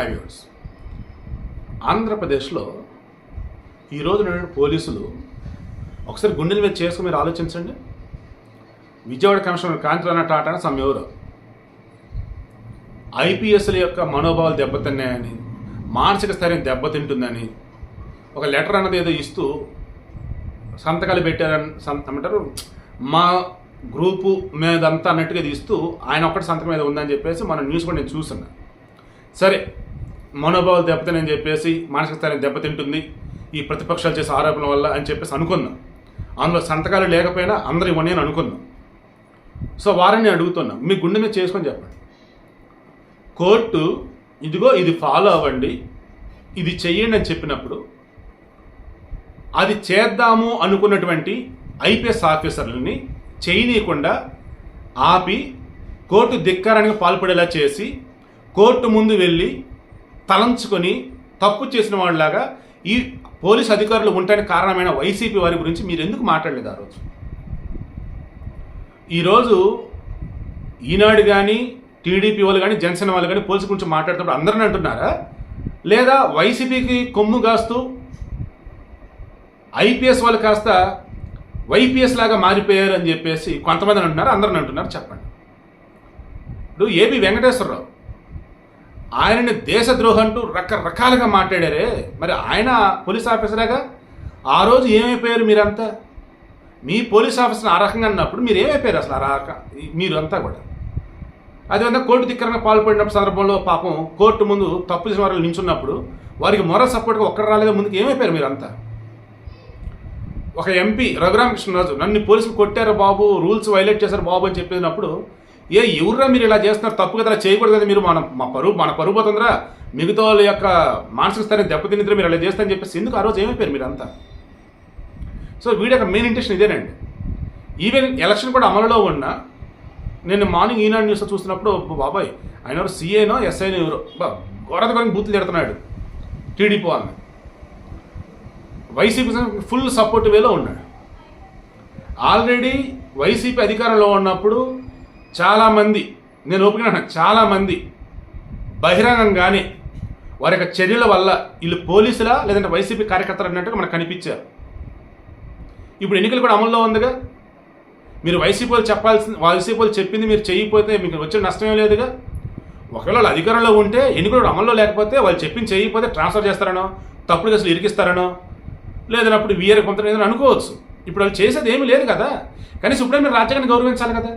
Highways. ఆంధ్రప్రదేశ్లో ఈరోజు నేను పోలీసులు ఒకసారి గుండెలు మీద చేసుకుని మీరు ఆలోచించండి. విజయవాడ కమిషనర్ కాంతిరాణ టాటా సమ్ ఎవరు? ఐపీఎస్ల యొక్క మనోభావాలు దెబ్బతిన్నాయని మానసిక స్థైర్యం దెబ్బతింటుందని ఒక లెటర్ అన్నది ఏదో ఇస్తూ సంతకాలు పెట్టారని సం- మా గ్రూపు మీదంతా అన్నట్టుగా ఇస్తూ ఆయన ఒక్కటి సంతకం మీద ఉందని చెప్పేసి మన న్యూస్ కూడా నేను చూసాను సరే మనోభావాలు దెబ్బతినని చెప్పేసి మానసిక స్థాయిని దెబ్బతింటుంది. ఈ ప్రతిపక్షాలు చేసే ఆరోపణల వల్ల అని చెప్పేసి అనుకున్నాం అందులో సంతకాలు లేకపోయినా అందరూ ఇవ్వని అని అనుకున్నాం సో వారిని అడుగుతున్నాం. మీ గుండె మీద చేసుకొని చెప్పండి. కోర్టు ఇదిగో ఇది ఫాలో అవ్వండి. ఇది చెయ్యండి అని చెప్పినప్పుడు అది చేద్దాము అనుకున్నటువంటి ఐపీఎస్ ఆఫీసర్లని చేయనీయకుండా ఆపి కోర్టు ధిక్కారానికి పాల్పడేలా చేసి కోర్టు ముందు వెళ్ళి తలంచుకొని తప్పు చేసిన వాళ్ళలాగా ఈ పోలీస్ అధికారులు ఉండడానికి కారణమైన వైసీపీ వారి గురించి మీరు ఎందుకు మాట్లాడలేదు ఆ రోజు? ఈరోజు ఈనాడు కానీ టీడీపీ వాళ్ళు కానీ జనసేన వాళ్ళు కానీ పోలీసు గురించి మాట్లాడేటప్పుడు అందరిని అంటున్నారా? లేదా వైసీపీకి కొమ్ము కాస్తూ ఐపీఎస్ వాళ్ళు కాస్త వైపీఎస్ లాగా మారిపోయారు అని చెప్పేసి కొంతమంది అంటున్నారు? అందరిని అంటున్నారు? చెప్పండి. ఇప్పుడు ఏబి వెంకటేశ్వరరావు ఆయనని దేశద్రోహం అంటూ రకరకాలుగా మాట్లాడారే. మరి ఆయన పోలీస్ ఆఫీసరేగా? ఆ రోజు ఏమైపోయారు మీరంతా? మీ పోలీస్ ఆఫీసర్ ఆ రకంగా అన్నప్పుడు మీరు ఏమైపోయారు అసలు ఆ రక మీరు అంతా కూడా అదేవిధంగా కోర్టు దిక్కరంగా పాల్పడిన సందర్భంలో పాపం కోర్టు ముందు తప్పు చేసిన వారు నించున్నప్పుడు వారికి మొర సపోర్ట్గా ఒక్కరు రాలేదు ముందుకు ఏమైపోయారు మీరంతా? ఒక ఎంపీ రఘురామకృష్ణరాజు నన్ను పోలీసులు కొట్టారు బాబు రూల్స్ వైలేట్ చేశారు బాబు అని చెప్పినప్పుడు ఏ ఎవర్రా మీరు ఇలా చేస్తున్నారు? తప్పు కదా చేయకూడదు కదా మీరు మన. మా పరువు మన పరువు పోతుందిరా. మిగతా వాళ్ళ యొక్క మానసిక స్థాయిని దెబ్బతినిద్ర మీరు అలా చేస్తారని చెప్పేసి ఎందుకు ఆ రోజు ఏమైపోయారు మీరంతా? సో వీడి యొక్క మెయిన్ ఇంటెన్షన్ ఇదేనండి. ఈవెన్ ఎలక్షన్ కూడా అమలులో ఉన్న నేను మార్నింగ్ ఈనాడు న్యూస్ చూసినప్పుడు బాబాయ్ ఆయన ఎవరు? సీఏనో ఎస్ఐనో ఎవరో? బా గొడవ కొన్ని బూతులు తిడుతున్నాడు టీడీపీ వాళ్ళని. వైసీపీ ఫుల్ సపోర్ట్ వేలో ఉన్నాడు. ఆల్రెడీ వైసీపీ అధికారంలో ఉన్నప్పుడు చాలామంది నేను ఒప్పుకున్నాను చాలామంది బహిరంగంగానే వారి యొక్క చర్యల వల్ల వీళ్ళు పోలీసులా లేదంటే వైసీపీ కార్యకర్తలు అన్నట్టుగా మనకు కనిపించారు. ఇప్పుడు ఎన్నికలు కూడా అమల్లో ఉందిగా. మీరు వైసీపీ వాళ్ళు చెప్పాల్సింది వైసీపీ వాళ్ళు చెప్పింది మీరు చేయకపోతే మీకు వచ్చే నష్టమే లేదుగా. ఒకవేళ వాళ్ళు అధికారంలో ఉంటే ఎన్నికలు అమల్లో లేకపోతే వాళ్ళు చెప్పింది చేయకపోతే ట్రాన్స్ఫర్ చేస్తారనో తప్పుడు కేసులు ఇరికిస్తారనో లేదన్నప్పుడు వీఆర్ కొంత ఏదైనా అనుకోవచ్చు. ఇప్పుడు వాళ్ళు చేసేది ఏమీ లేదు కదా. కనీసం ఇప్పుడే మీరు రాజ్యాంగాన్ని గౌరవించాలి కదా.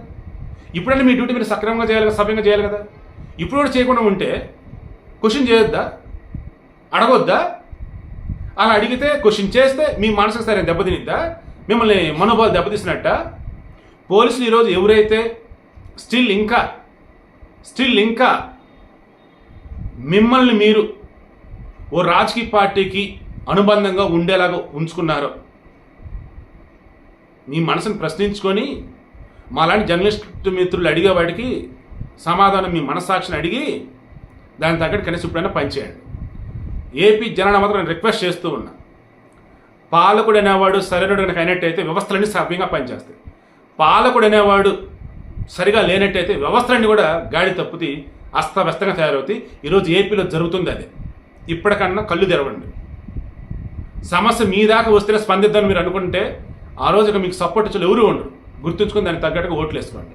ఇప్పుడైనా మీ డ్యూటీ మీరు సక్రమంగా చేయాలి కదా సభ్యంగా చేయాలి కదా? ఇప్పుడు కూడా చేయకుండా ఉంటే క్వశ్చన్ చేయొద్దా? అడగొద్దా? అలా అడిగితే క్వశ్చన్ చేస్తే మీ మానసిక స్థైర్యం దెబ్బతినిద్దా? మిమ్మల్ని మనోభావాలు దెబ్బతీసినట్ట? పోలీసులు ఈరోజు ఎవరైతే స్టిల్ ఇంకా స్టిల్ ఇంకా మిమ్మల్ని మీరు ఓ రాజకీయ పార్టీకి అనుబంధంగా ఉండేలాగా ఉంచుకున్నారో మీ మనసును ప్రశ్నించుకొని మాలాంటి జర్నలిస్ట్ మిత్రులు అడిగే వాడికి సమాధానం మీ మనస్సాక్షిని అడిగి దాని తగ్గట్టు కనీసం ఇప్పుడైనా పనిచేయండి. ఏపీ జనాన్ని మాత్రం నేను రిక్వెస్ట్ చేస్తూ ఉన్నా. పాలకుడు అనేవాడు సరైనడు కనుక అయినట్టయితే వ్యవస్థలన్నీ సవ్యంగా పనిచేస్తాయి. పాలకుడు అనేవాడు సరిగా లేనట్టయితే వ్యవస్థలన్నీ కూడా గాడి తప్పుతి అస్తవ్యస్తంగా తయారవుతాయి ఈరోజు ఏపీలో జరుగుతుంది అది. ఇప్పటికన్నా కళ్ళు తెరవండి. సమస్య మీ దాకా వస్తేనే స్పందిద్దని మీరు అనుకుంటే ఆ రోజు మీకు సపోర్ట్ ఇచ్చిన ఎవరు ఉండరు. గుర్తుంచుకొని దానికి తగ్గట్టుగా ఓట్లు వేసుకోండి.